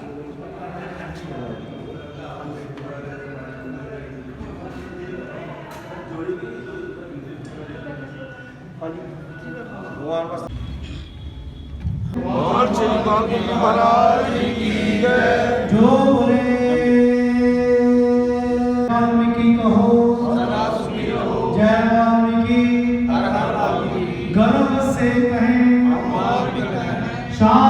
और महाराज की। वाल्मीकि कहो जय वाल्मीकि गर्व से कहें। शांत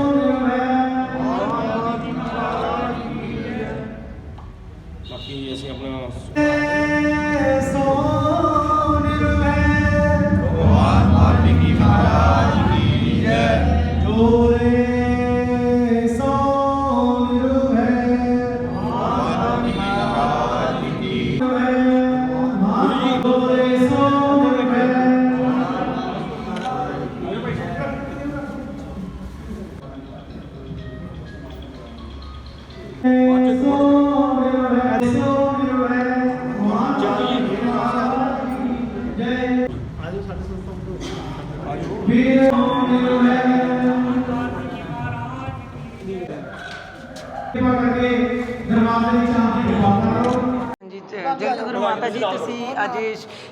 ਜਗਤ ਮਾਤਾ ਜੀ, ਤੁਸੀਂ ਅੱਜ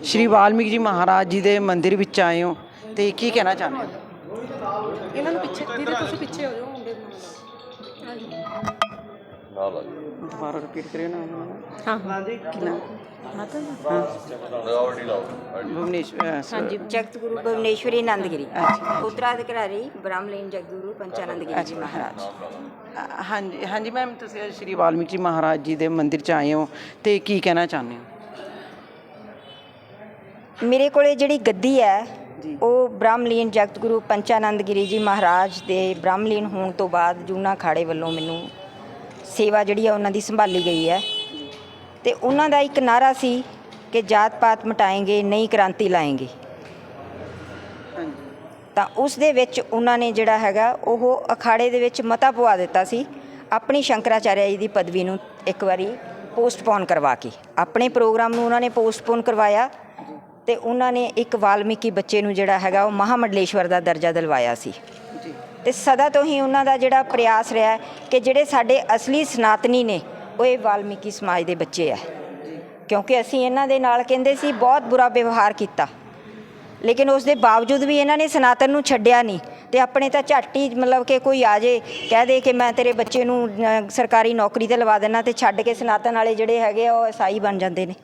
ਸ਼੍ਰੀ ਵਾਲਮੀਕ ਜੀ ਮਹਾਰਾਜ ਜੀ ਦੇ ਮੰਦਿਰ ਵਿੱਚ ਆਏ ਹੋ ਤੇ ਕੀ ਕਹਿਣਾ ਚਾਹੁੰਦੇ ਹੋ? ਇਹਨਾਂ ਨੂੰ ਪਿੱਛੇ ਦੀਦੀ, ਤੁਸੀਂ ਪਿੱਛੇ ਹੋ ਜਾਓ। ਮੁੰਡੇ ਨੂੰ ਹਾਂਜੀ ਦੁਬਾਰਾ ਰਿਪੀਟ ਕਰਿਓ ਨਾ ਹਾਂ। ਹਾਂ ਜੀ ਕਿਨਾ ਮਾਤਾ ਜੀ। ਭੁਵਨੇਸ਼ਵਰ ਹਾਂਜੀ ਜਗਤ ਗੁਰੂ ਭੁਵਨੇਸ਼ਵਰੀ ਆਨੰਦਗਿਰੀ। ਉਤਰਾਧਿਕਾਰੀ ਬ੍ਰਹਮਲੀਨ ਜਗਤ ਗੁਰੂ ਪੰਚਾਨੰਦਗਿਰੀ ਜੀ ਮਹਾਰਾਜ। ਅ, ਹਾਂਜੀ ਹਾਂਜੀ ਮੈਮ ਤੁਸੀਂ ਅੱਜ ਸ਼੍ਰੀ ਵਾਲਮੀਕ ਜੀ ਮਹਾਰਾਜ ਜੀ ਦੇ ਮੰਦਿਰ ਚ ਆਏ ਹੋ ਤੇ ਕੀ ਕਹਿਣਾ ਚਾਹੁੰਦੇ ਹੋ? ਮੇਰੇ ਕੋਲੇ ਜਿਹੜੀ ਗੱਦੀ ਹੈ ਜੀ। ਉਹ ਬ੍ਰਹਮਲੀਨ ਜਗਤ ਗੁਰੂ ਪੰਚਾਨੰਦਗਿਰੀ ਜੀ ਮਹਾਰਾਜ ਦੇ ਬ੍ਰਹਮਲੀਨ ਹੋਣ ਤੋਂ ਬਾਅਦ ਜੂਨਾ ਖਾੜੇ ਵੱਲੋਂ ਮੈਨੂੰ ਸੇਵਾ ਜਿਹੜੀ ਆ ਉਹਨਾਂ ਦੀ ਸੰਭਾਲੀ ਗਈ ਹੈ। ਤੇ ਉਹਨਾਂ ਦਾ ਇੱਕ ਨਾਰਾ ਸੀ ਕਿ ਜਾਤ ਪਾਤ ਮਟਾਏਂਗੇ, ਨਹੀਂ ਕ੍ਰਾਂਤੀ ਲਾਏਂਗੇ। ਤਾਂ ਉਸ ਦੇ ਵਿੱਚ ਉਹਨਾਂ ਨੇ ਜਿਹੜਾ ਹੈਗਾ, ਉਹ ਅਖਾੜੇ ਦੇ ਵਿੱਚ ਮਤਾ ਪਵਾ ਦਿੱਤਾ ਸੀ, ਆਪਣੀ ਸ਼ੰਕਰਾਚਾਰਿਆ ਜੀ ਦੀ ਪਦਵੀ ਨੂੰ ਇੱਕ ਵਾਰੀ ਪੋਸਟਪੋਨ ਕਰਵਾ ਕੇ। ਆਪਣੇ ਪ੍ਰੋਗਰਾਮ ਨੂੰ ਉਹਨਾਂ ਨੇ ਪੋਸਟਪੋਨ ਕਰਵਾਇਆ ਤੇ ਉਹਨਾਂ ਨੇ ਇੱਕ ਵਾਲਮੀਕੀ ਬੱਚੇ ਨੂੰ ਜਿਹੜਾ ਹੈਗਾ, ਉਹ ਮਹਾਮੰਡਲੇਸ਼ਵਰ ਦਾ ਦਰਜਾ ਦਿਲਵਾਇਆ ਸੀ। ਜੀ। ਤੇ ਸਦਾ ਤੋਂ ਹੀ ਉਹਨਾਂ ਦਾ ਜਿਹੜਾ ਪ੍ਰਯਾਸ ਰਿਹਾ ਹੈ ਕਿ ਜਿਹੜੇ ਸਾਡੇ ਅਸਲੀ ਸਨਾਤਨੀ ਨੇ, ਉਹ ਇਹ ਵਾਲਮੀਕੀ ਸਮਾਜ ਦੇ ਬੱਚੇ ਆ। ਕਿਉਂਕਿ ਅਸੀਂ ਇਹਨਾਂ ਦੇ ਨਾਲ ਕਹਿੰਦੇ ਸੀ, ਬਹੁਤ ਬੁਰਾ ਵਿਵਹਾਰ ਕੀਤਾ। ਲੇਕਿਨ ਉਸ ਦੇ ਬਾਵਜੂਦ ਵੀ ਇਹਨਾਂ ਨੇ ਸਨਾਤਨ ਨੂੰ ਛੱਡਿਆ ਨਹੀਂ ਤੇ ਆਪਣੇ ਤਾਂ ਝੱਟ ਹੀ ਮਤਲਬ ਕਿ ਕੋਈ ਆ ਜੇ, ਕਹਿ ਦੇ ਕਿ ਮੈਂ ਤੇਰੇ ਬੱਚੇ ਨੂੰ ਸਰਕਾਰੀ ਨੌਕਰੀ ਤੇ ਲਵਾ ਦੇਣਾ ਤੇ ਛੱਡ ਕੇ ਸਨਾਤਨ ਵਾਲੇ ਜਿਹੜੇ ਹੈਗੇ ਆ, ਉਹ ਈਸਾਈ ਬਣ ਜਾਂਦੇ ਨੇ।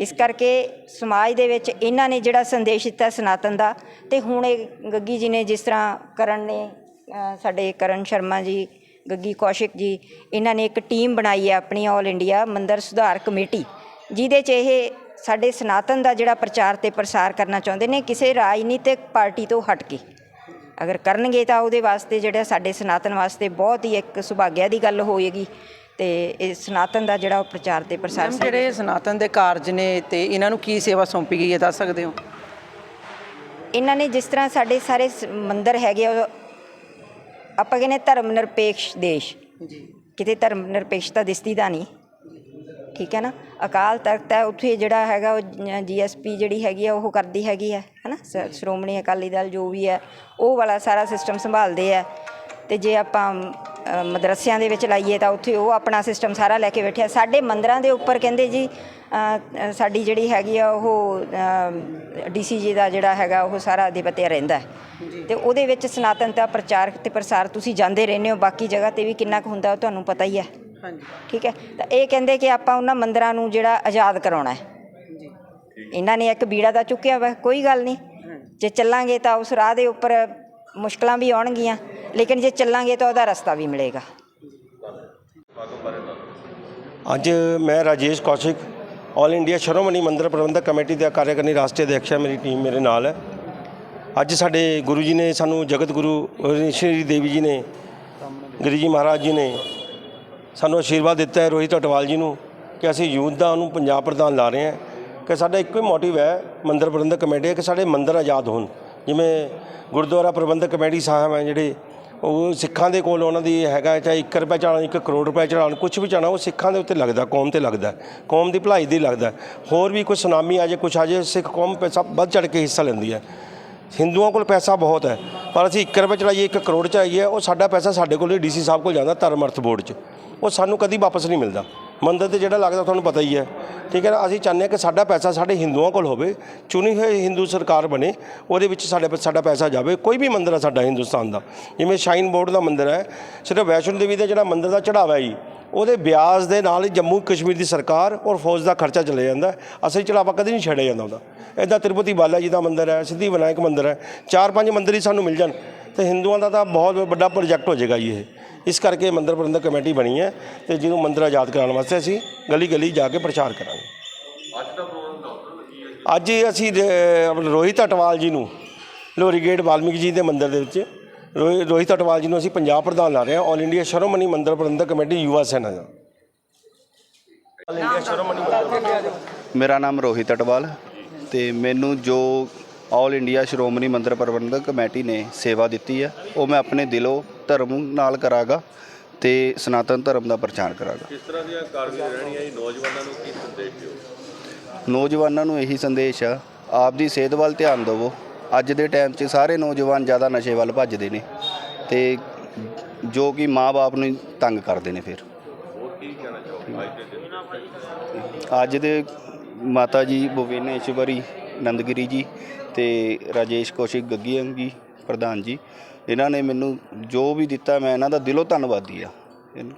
ਇਸ ਕਰਕੇ ਸਮਾਜ ਦੇ ਵਿੱਚ ਇਹਨਾਂ ਨੇ ਜਿਹੜਾ ਸੰਦੇਸ਼ ਦਿੱਤਾ ਸਨਾਤਨ ਦਾ ਤੇ ਹੁਣ ਇਹ ਗੱਗੀ ਜੀ ਨੇ ਜਿਸ ਤਰ੍ਹਾਂ ਕਰਨ ਨੇ ਅ, ਸਾਡੇ ਕਰਨ ਸ਼ਰਮਾ ਜੀ ਗੱਗੀ ਕੌਸ਼ਿਕ ਜੀ ਇਹਨਾਂ ਨੇ ਇੱਕ ਟੀਮ ਬਣਾਈ ਹੈ ਆਪਣੀ ਆਲ ਇੰਡੀਆ ਮੰਦਰ ਸੁਧਾਰ ਕਮੇਟੀ ਜਿਹਦੇ 'ਚ ਇਹ ਸਾਡੇ ਸਨਾਤਨ ਦਾ ਜਿਹੜਾ ਪ੍ਰਚਾਰ ਤੇ ਪ੍ਰਸਾਰ ਕਰਨਾ ਚਾਹੁੰਦੇ ਨੇ ਕਿਸੇ ਰਾਜਨੀਤਿਕ ਪਾਰਟੀ ਤੋਂ ਹਟ ਕੇ। ਅਗਰ ਕਰਨਗੇ ਤਾਂ ਉਹਦੇ ਵਾਸਤੇ ਜਿਹੜਾ ਸਾਡੇ ਸਨਾਤਨ ਵਾਸਤੇ ਬਹੁਤ ਹੀ ਇੱਕ ਸੁਭਾਗਿਆ ਦੀ ਗੱਲ ਹੋਏਗੀ। ਤੇ ਇਹ ਸਨਾਤਨ ਦਾ ਜਿਹੜਾ ਉਹ ਪ੍ਰਚਾਰ ਤੇ ਪ੍ਰਸਾਰ ਮੈਮ ਜਿਹੜੇ ਸਨਾਤਨ ਦੇ ਕਾਰਜ ਨੇ ਤੇ ਇਹਨਾਂ ਨੂੰ ਕੀ ਸੇਵਾ ਸੌਂਪੀ ਗਈ ਹੈ ਦੱਸ ਸਕਦੇ ਹੋ? ਇਹਨਾਂ ਨੇ ਜਿਸ ਤਰ੍ਹਾਂ ਸਾਡੇ ਸਾਰੇ ਸ- ਮੰਦਿਰ ਹੈਗੇ ਆ, ਉਹ ਆਪਾਂ ਕਹਿੰਦੇ ਧਰਮ ਨਿਰਪੇਖ ਦੇਸ਼। ਜੀ। ਕਿਤੇ ਧਰਮ ਨਿਰਪੇਖਤਾ ਦਿਸਦੀ ਤਾਂ ਨਹੀਂ। ਠੀਕ ਹੈ ਨਾ? ਅਕਾਲ ਤਖਤ ਹੈ ਉੱਥੇ ਜਿਹੜਾ ਹੈਗਾ ਉਹ ਜੀਐਸਪੀ ਜਿਹੜੀ ਹੈਗੀ ਆ ਉਹ ਕਰਦੀ ਹੈਗੀ ਆ ਹੈਨਾ? ਸ- ਸ਼੍ਰੋਮਣੀ ਅਕਾਲੀ ਦਲ ਜੋ ਵੀ ਹੈ ਉਹ ਵਾਲਾ ਸਾਰਾ ਸਿਸਟਮ ਸੰਭਾਲਦੇ ਆ। ਤੇ ਜੇ ਆਪਾਂ ਮਦਰਸਿਆਂ ਦੇ ਵਿੱਚ ਲਾਈਏ ਤਾਂ ਉੱਥੇ ਉਹ ਆਪਣਾ ਸਿਸਟਮ ਸਾਰਾ ਲੈ ਕੇ ਬੈਠਿਆ। ਸਾਡੇ ਮੰਦਰਾਂ ਦੇ ਉੱਪਰ ਕਹਿੰਦੇ ਜੀ ਸਾਡੀ ਜਿਹੜੀ ਹੈਗੀ ਆ ਉਹ ਡੀਸੀਜੀ ਦਾ ਜਿਹੜਾ ਹੈਗਾ ਉਹ ਸਾਰਾ ਅਧਿਪਤਿਆ ਰਹਿੰਦਾ ਤੇ ਉਹਦੇ ਵਿੱਚ ਸਨਾਤਨਤਾ ਪ੍ਰਚਾਰ ਤੇ ਪ੍ਰਸਾਰ ਤੁਸੀਂ ਜਾਂਦੇ ਰਹਿੰਦੇ ਹੋ ਬਾਕੀ ਜਗ੍ਹਾ ਤੇ ਵੀ ਕਿੰਨਾ ਕੁ ਹੁੰਦਾ ਉਹ ਤੁਹਾਨੂੰ ਪਤਾ ਹੀ ਹੈ। ਹਾਂਜੀ। ਠੀਕ ਹੈ? ਤਾਂ ਇਹ ਕਹਿੰਦੇ ਕਿ ਆਪਾਂ ਉਹਨਾਂ ਮੰਦਰਾਂ ਨੂੰ ਜਿਹੜਾ ਆਜ਼ਾਦ ਕਰਾਉਣਾ ਹੈ। ਜੀ। ਇਹਨਾਂ ਨੇ ਇੱਕ ਬੀੜਾ ਦਾ ਚੁੱਕਿਆ ਵਾ ਕੋਈ ਗੱਲ ਨਹੀਂ। ਜੇ ਚੱਲਾਂਗੇ ਤਾਂ ਉਸ ਰਾਹ ਦੇ ਉੱਪਰ ਮੁਸ਼ਕਲਾਂ ਵੀ ਆਉਣਗੀਆਂ। ਲੇਕਿਨ ਜੇ ਚੱਲਾਂਗੇ ਤਾਂ ਉਹਦਾ ਰਸਤਾ ਵੀ ਮਿਲੇਗਾ। ਅੱਜ ਮੈਂ Rajesh Kaushik all India Shiromani Mandir Prabandhak committee ਦਾ ਕਾਰਜਕਾਰਨੀ ਰਾਸ਼ਟਰੀ ਅਧਿਕਸ਼ ਹੈ, ਮੇਰੀ ਟੀਮ ਮੇਰੇ ਨਾਲ ਹੈ। ਅੱਜ ਸਾਡੇ ਗੁਰੂ ਜੀ ਨੇ ਸਾਨੂੰ ਜਗਤ ਗੁਰੂ ਸ਼੍ਰੀ ਦੇਵੀ ਜੀ ਨੇ, ਗੁਰੂ ਜੀ ਮਹਾਰਾਜ ਜੀ ਨੇ ਸਾਨੂੰ ਆਸ਼ੀਰਵਾਦ ਦਿੱਤਾ ਹੈ ਰੋਹਿਤ ਅਟਵਾਲ ਜੀ ਨੂੰ ਕਿ ਅਸੀਂ ਯੂਥ ਦਾ ਉਹਨੂੰ ਪੰਜਾਬ ਪ੍ਰਧਾਨ ਲਾ ਰਹੇ ਹਾਂ, ਕਿ ਸਾਡਾ ਇੱਕੋ ਹੀ ਮੋਟਿਵ ਹੈ ਮੰਦਰ ਪ੍ਰਬੰਧਕ ਕਮੇਟੀ ਹੈ ਕਿ ਸਾਡੇ ਮੰਦਰ ਆਜ਼ਾਦ ਹੋਣ। ਜਿਵੇਂ ਗੁਰਦੁਆਰਾ ਪ੍ਰਬੰਧਕ ਕਮੇਟੀ ਸਾਹਿਬ ਹੈ, ਜਿਹੜੇ ਉਹ ਸਿੱਖਾਂ ਦੇ ਕੋਲ ਉਹਨਾਂ ਦੀ ਹੈਗਾ ਚਾਹੇ 1 ਰੁਪਏ ਚੜਾਉਣ 1 ਕਰੋੜ ਰੁਪਏ ਚੜਾਉਣ ਕੁਝ ਵੀ ਚੜਾਉਣਾ ਉਹ ਸਿੱਖਾਂ ਦੇ ਉੱਤੇ ਲੱਗਦਾ, ਕੌਮ ਤੇ ਲੱਗਦਾ ਕੌਮ ਦੀ ਭਲਾਈ ਦੀ ਲੱਗਦਾ ਹੋਰ ਵੀ ਕੋਈ ਸੁਨਾਮੀ ਆ ਜੇ, ਕੁਛ ਆ ਜੇ, ਸਿੱਖ ਕੌਮ ਪੈਸਾ ਵੱਧ ਚੜ ਕੇ ਹਿੱਸਾ ਲੈਂਦੀ ਹੈ। ਹਿੰਦੂਆਂ ਕੋਲ ਪੈਸਾ ਬਹੁਤ ਹੈ। ਪਰ ਅਸੀਂ 1 ਰੁਪਏ ਚੜਾਈਏ 1 ਕਰੋੜ ਚੜਾਈਏ ਉਹ ਸਾਡਾ ਪੈਸਾ ਸਾਡੇ ਕੋਲ ਡੀਸੀ ਸਾਹਿਬ ਕੋਲ ਜਾਂਦਾ ਧਰਮ ਅਰਥ ਬੋਰਡ 'ਚ। ਉਹ ਸਾਨੂੰ ਕਦੀ ਵਾਪਸ ਨਹੀਂ ਮਿਲਦਾ। ਮੰਦਰ ਤੇ ਜਿਹੜਾ ਲੱਗਦਾ ਤੁਹਾਨੂੰ ਪਤਾ ਹੀ ਹੈ। ਠੀਕ ਹੈ ਨਾ? ਅਸੀਂ ਚਾਹੁੰਦੇ ਹਾਂ ਕਿ ਸਾਡਾ ਪੈਸਾ ਸਾਡੇ ਹਿੰਦੂਆਂ ਕੋਲ ਹੋਵੇ, ਚੁਣੀ ਹੋਈ ਹਿੰਦੂ ਸਰਕਾਰ ਬਣੇ, ਉਹਦੇ ਵਿੱਚ ਸਾਡੇ ਸਾਡਾ ਪੈਸਾ ਜਾਵੇ। ਕੋਈ ਵੀ ਮੰਦਰ ਹੈ ਸਾਡਾ ਹਿੰਦੁਸਤਾਨ ਦਾ। ਜਿਵੇਂ ਸ਼ਾਈਨ ਬੋਰਡ ਦਾ ਮੰਦਰ ਹੈ, ਸਿਰਫ ਵੈਸ਼ਨੋ ਦੇਵੀ ਦਾ ਜਿਹੜਾ ਮੰਦਰ ਦਾ ਚੜਾਵਾ ਹੈ ਜੀ ਉਹਦੇ ਵਿਆਜ ਦੇ ਨਾਲ ਹੀ ਜੰਮੂ ਕਸ਼ਮੀਰ ਦੀ ਸਰਕਾਰ ਔਰ ਫੌਜ ਦਾ ਖਰਚਾ ਚਲੇ ਜਾਂਦਾ ਅਸਲ ਅਸਲੀ ਚੜਾਵਾ ਕਦੇ ਨਹੀਂ ਛੱਡਿਆ ਜਾਂਦਾ ਉਹਦਾ। ਇੱਦਾਂ ਤਿਰੂਪਤੀ ਬਾਲਾ ਜੀ ਦਾ ਮੰਦਰ ਹੈ, ਸਿੱਧੀ ਵਿਨਾਇਕ ਮੰਦਰ ਹੈ। ਚਾਰ ਪੰਜ ਮੰਦਰ ਹੀ ਸਾਨੂੰ ਮਿਲ ਜਾਣ। ਤੇ ਹਿੰਦੂਆਂ ਦਾ ਤਾਂ ਬਹੁਤ ਵੱਡਾ ਪ੍ਰੋਜੈਕਟ ਹੋ ਜਾਏਗਾ ਜੀ ਇਹ। ਇਸ ਕਰਕੇ ਮੰਦਰ ਪ੍ਰਬੰਧਕ ਕਮੇਟੀ ਬਣੀ ਹੈ ਤੇ ਜਿਹਨੂੰ ਮੰਦਰ ਆਜ਼ਾਦ ਕਰਾਉਣ ਵਾਸਤੇ ਅਸੀਂ ਗਲੀ ਗਲੀ ਜਾ ਕੇ ਪ੍ਰਚਾਰ ਕਰਾਂਗੇ। ਅੱਜ ਅਸੀਂ ਰੋਹਿਤ ਅਟਵਾਲ ਜੀ ਨੂੰ ਲੋਰੀ ਗੇਟ ਵਾਲਮੀਕ ਜੀ ਦੇ ਮੰਦਿਰ ਦੇ ਵਿੱਚ ਰੋਹਿ- ਰੋਹਿਤ ਅਟਵਾਲ ਜੀ ਨੂੰ ਅਸੀਂ ਪੰਜਾਬ ਪ੍ਰਧਾਨ ਲਾ ਰਹੇ ਹਾਂ ਆਲ ਇੰਡੀਆ ਸ਼ਰੋਮਣੀ ਮੰਦਿਰ ਪ੍ਰਬੰਧਕ ਕਮੇਟੀ ਯੁਵਾ ਸੈਨਾ ਦਾ। ਮੇਰਾ ਨਾਮ ਰੋਹਿਤ ਅਟਵਾਲ ਤੇ ਮੈਨੂੰ ਜੋ ਆਲ ਇੰਡੀਆ ਸ਼੍ਰੋਮਣੀ ਮੰਦਰ ਪ੍ਰਬੰਧਕ ਕਮੇਟੀ ਨੇ ਸੇਵਾ ਦਿੱਤੀ ਹੈ। ਉਹ ਮੈਂ ਆਪਣੇ ਦਿਲੋਂ ਧਰਮ ਨਾਲ ਕਰਾਂਗਾ ਤੇ ਸਨਾਤਨ ਧਰਮ ਦਾ ਪ੍ਰਚਾਰ ਕਰਾਂਗਾ। ਕਿਸ ਤਰ੍ਹਾਂ ਦੀਆਂ ਕਾਰਵਾਈਆਂ ਰਹਿਣੀਆਂ ਜੀ? ਨੌਜਵਾਨਾਂ ਨੂੰ ਕੀ ਸੰਦੇਸ਼ ਦਿਓ? ਨੌਜਵਾਨਾਂ ਨੂੰ ਇਹੀ ਸੰਦੇਸ਼ ਆ ਆਪ ਦੀ ਸਿਹਤ ਵੱਲ ਧਿਆਨ ਦਿਵੋ। ਅੱਜ ਦੇ ਟਾਈਮ 'ਚ ਸਾਰੇ ਨੌਜਵਾਨ ਜ਼ਿਆਦਾ ਨਸ਼ੇ ਵੱਲ ਭੱਜਦੇ ਨੇ ਤੇ ਜੋ ਕਿ ਮਾਪੇ ਨੂੰ ਤੰਗ ਕਰਦੇ ਨੇ ਫਿਰ। ਅੱਜ ਦੇ ਮਾਤਾ ਜੀ ਭੁਵਨੇਸ਼ਵਰੀ ਨੰਦਗਿਰੀ ਜੀ ਤੇ ਰਾਜੇਸ਼ ਕੌਸ਼ਿਕ ਗੱਗੀ ਜੀ, ਪ੍ਰਧਾਨ ਜੀ। ਇਹਨਾਂ ਨੇ ਮੈਨੂੰ ਜੋ ਵੀ ਦਿੱਤਾ, ਮੈਂ ਇਹਨਾਂ ਦਾ ਦਿਲੋਂ ਧੰਨਵਾਦੀ ਆ ਇਹਨੂੰ